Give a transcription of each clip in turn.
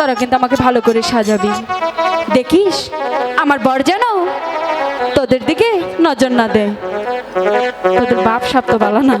তোরা কিন্তু আমাকে ভালো করে সাজাবি। দেখিস, আমার বর যেন তোদের দিকে নজর না দেয়। তোদের বাপ সাপ তো বলা না।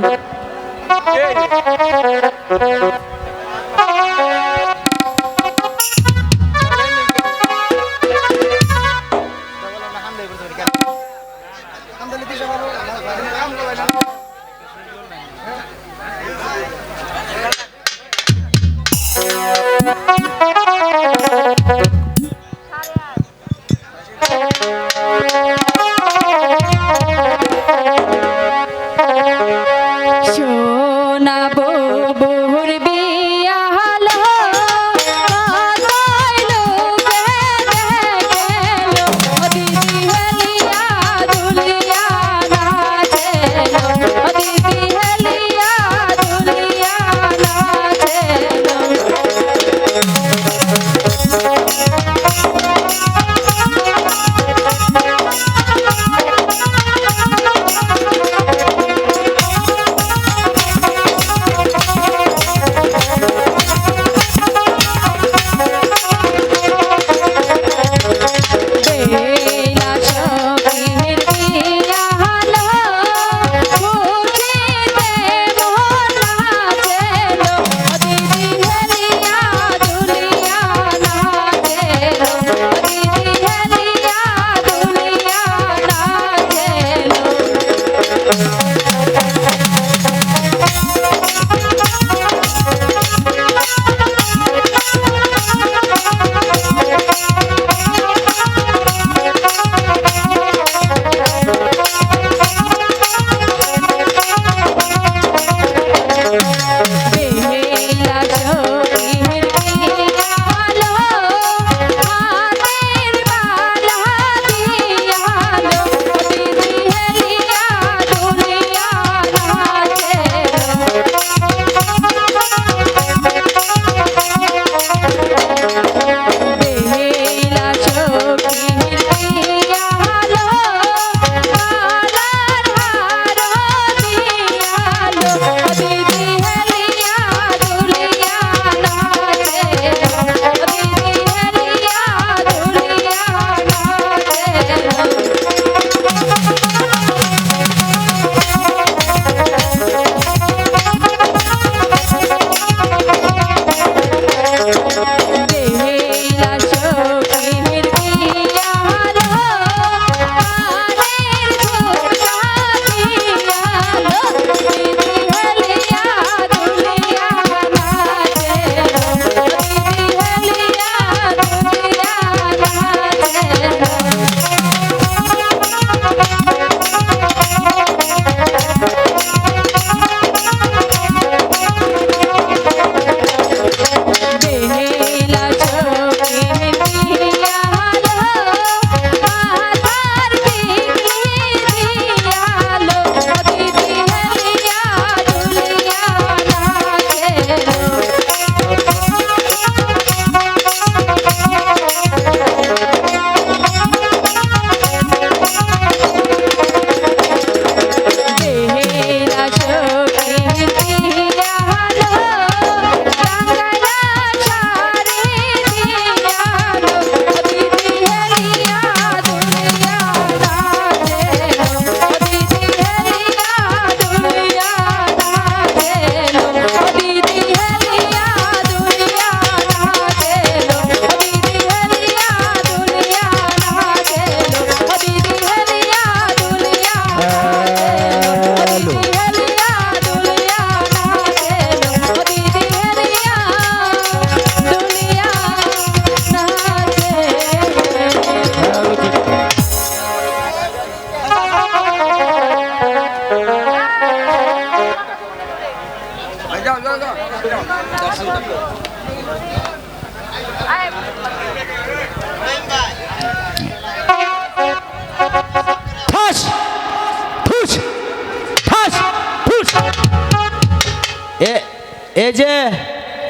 এই যে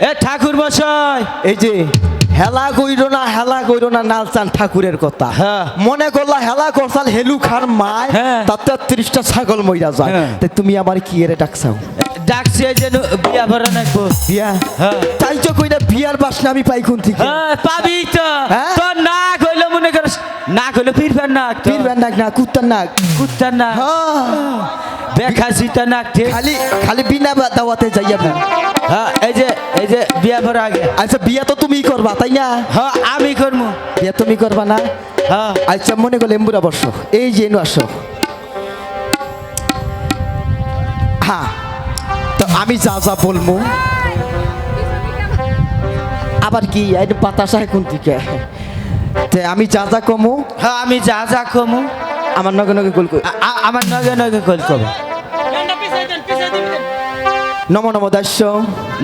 এ ঠাকুর মশাই। এই যে হেলা কইরো না হেলা কইরো না নালচান ঠাকুরের কথা। হ্যাঁ। মনে করলা হেলা করছাল হেলু খার মায় হ্যাঁ। তাতে ত্রিশটা ছাগল মইরা যায়। হ্যাঁ। তাই তুমি আমার কি এরে ডাকছাও? ডাকছে এই যে ন- বিয়া ভরা নাকবো। বিয়া? হ্যাঁ। তাই তো কইরা বিয়ার বাসনা আমি পাই কোন থেকে? হ্যাঁ পাবি তো? তোর না কইলে মনে করিস না কইলে ফিরবেন না পীর নাক না কুত্তার নাক। কুত্তার না হ্যাঁ। দেখা নাক ঠিক খালি খালি বিনা দাওয়াতে না হ্যাঁ এই যে এই যে বিয়া আগে আচ্ছা বিয়া তো তুমি করবা তাই না হ্যাঁ আমি করব বিয়া তুমি করবা না হ্যাঁ আচ্ছা মনে করলে এম্বুরা বসো এই যে এনু আসো হ্যাঁ তো আমি যা যা বলব আবার কি এই বাতাস কোন দিকে তে আমি যা যা কমু হ্যাঁ আমি যা যা কমু আমার নগে নগে গোল আমার নগে নগে কল করব নম নম দাস্য।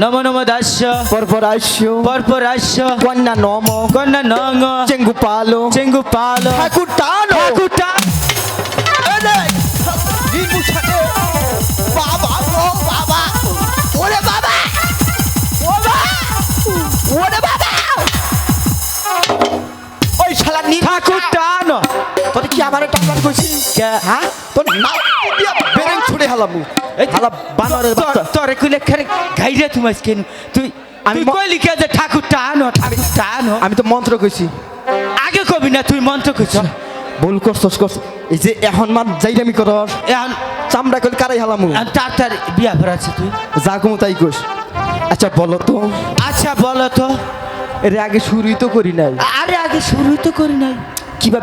নম নম দাস্য। পরপর আস্য পরপর আসছ কন্যা নম। কন্যা নঙ্গ চেঙ্গু পালো। চেঙ্গু পালো। ঠাকুর টানো ঠাকুরটা বাবা ও বাবা। ওরে বাবা। ওরে ওরে বাবা। ওই শালা নি ঠাকুরটা আনো তোর কি আমার টাকার কইছি কে? হ্যাঁ? তোর নাও দিয়া বেরেন ছুড়ে হালামু। এই হালা বানরের বাচ্চা। তোরে কইলে খারে গাইরে তুমি কেন? তুই আমি আমি ম- কইলি কে যে ঠাকুরটা আনো ঠাকুরটা আনো আমি তো মন্ত্র কইছি। আগে কবি না তুই মন্ত্র কইছ। ভুল করছস করছ এই যে এখন মান যাইরামি করস। এখন চামড়া কইল কারাই হালামু তার তার বিয়া ভরাচ্ছে তুই। যা কমু তাই কইস। আচ্ছা বলো তো। আচ্ছা বলো তো। এর আগে শুরুই তো করি নাই। আরে আগে শুরুই তো করি নাই। কিবা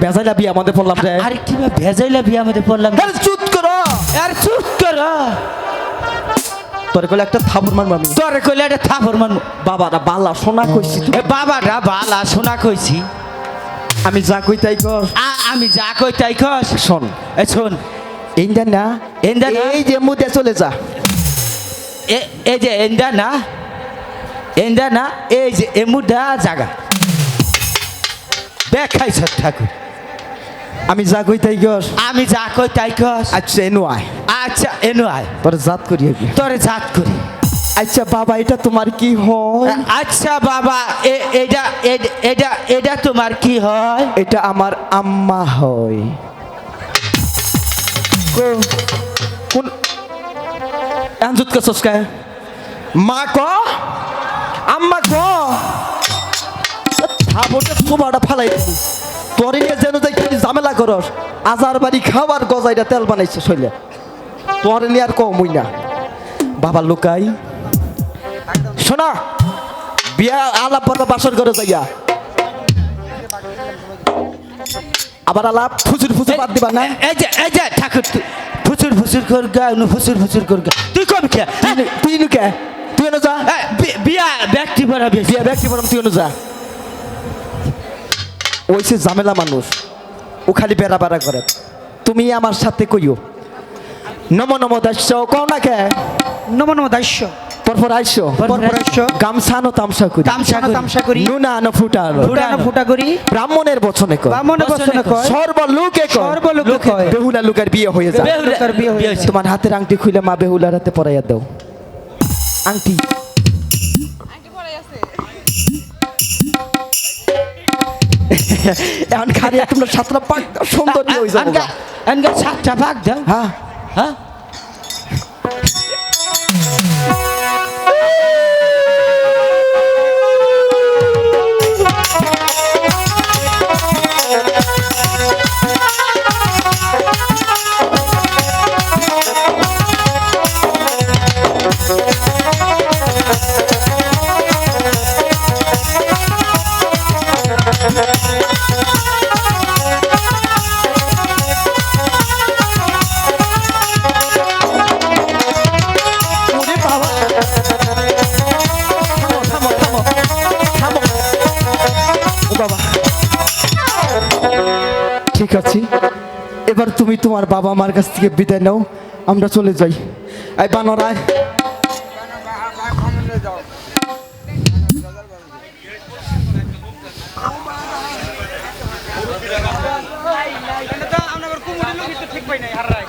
বেজাইলা বিয়ে আমাদের পড়লাম রে। আরে কিবা ভেজাইলা বিয়া আমাদের পড়লাম আরে চুপ করো। আর চুপ কর। তোর কইলে একটা থাবুর মারবো আমি। তোরে কইলে একটা থাপর মান বাবারা বালা সোনা কইছি এ বাবারা বালা শোনা কইছি। আমি যা কই তাই কর। আ- আমি যা কই তাই কস শোন। এ শোন। এইটা না এইন্দা না? এই যে মুদে চলে যা। এ- এই যে এন্দা না এন্দা না এই যে এমুদা জাগা। দেখাইছ ঠাকুর। আমি যা কই তাই কর। আমি যা কই তাই কস আচ্ছা এনু আয়। আচ্ছা এনো আয়। তোর জাত করি তোরে জাত করি। আচ্ছা বাবা এটা তোমার কি হয়? আচ্ছা বাবা এ- এটা এটা এটা তোমার কি হয়? এটা আমার আম্মা হয়। কোন আঞ্জুত করছস কে? মা ক? আম্মা ক? থাবটা সোমাটা ফালাই দিবি। তোরে নিয়ে যেন যাই খালি ঝামেলা করস আজার বাড়ি খাবার গজাইটা তেল বানাইছে শৈলে। তোরে নিয়ে আর কমই না। বাবা লুকাই। শোনা বিয়া আলাপ পাতা বাসর করে যাইয়া। আবার আলাপ ফুচুর ফুচুর বাদ দিবা না? এই যে এই যে ঠাকুর তুই ফুচুর ফুচুর কর গা নু ফুচুর ফুচুর কর গা। তুই কম খে তুই নু কে? তুই এনে যা। বিয়া ব্যক্তি বড় বিয়া ব্যক্তি বরং তুই এনে যা। ওইসে ঝামেলা মানুষ। ও খালি বেড়া বেড়া করে। তুমি আমার সাথে কইও। নম নম দাস্য কও না কে? নম নম দাস্য। পরপর আইসো। পরপর আইসো। গামছা নো তামসা করি। তামসা করি। তামসা করি। নুনা আনো ফুটা আনো। ফুটানো ফুটা করি। ব্রাহ্মণের বচনে কর বামনে বচনে কয়। কয়। সর্বলোকে কর সর্বলোকে কয়। বেহুলা লুকার বিয়ে হয়ে যায়। বেহুলা- লোকের বিয়ে হয়ে। তোমার হাতের আংটি খুলে মা বেহুলার হাতে পরাইয়া দাও। আংটি। এখন খালি তোমরা সাতটা পাক সুন্দর হয়ে যাব আনগা সাতটা পাক দাও। হ্যাঁ। হ্যাঁ? ঠিক আছে, এবার তুমি তোমার বাবা মার কাছ থেকে বিদায় নাও, আমরা চলে যাই। এই বানরায় আমরা নাই হারাই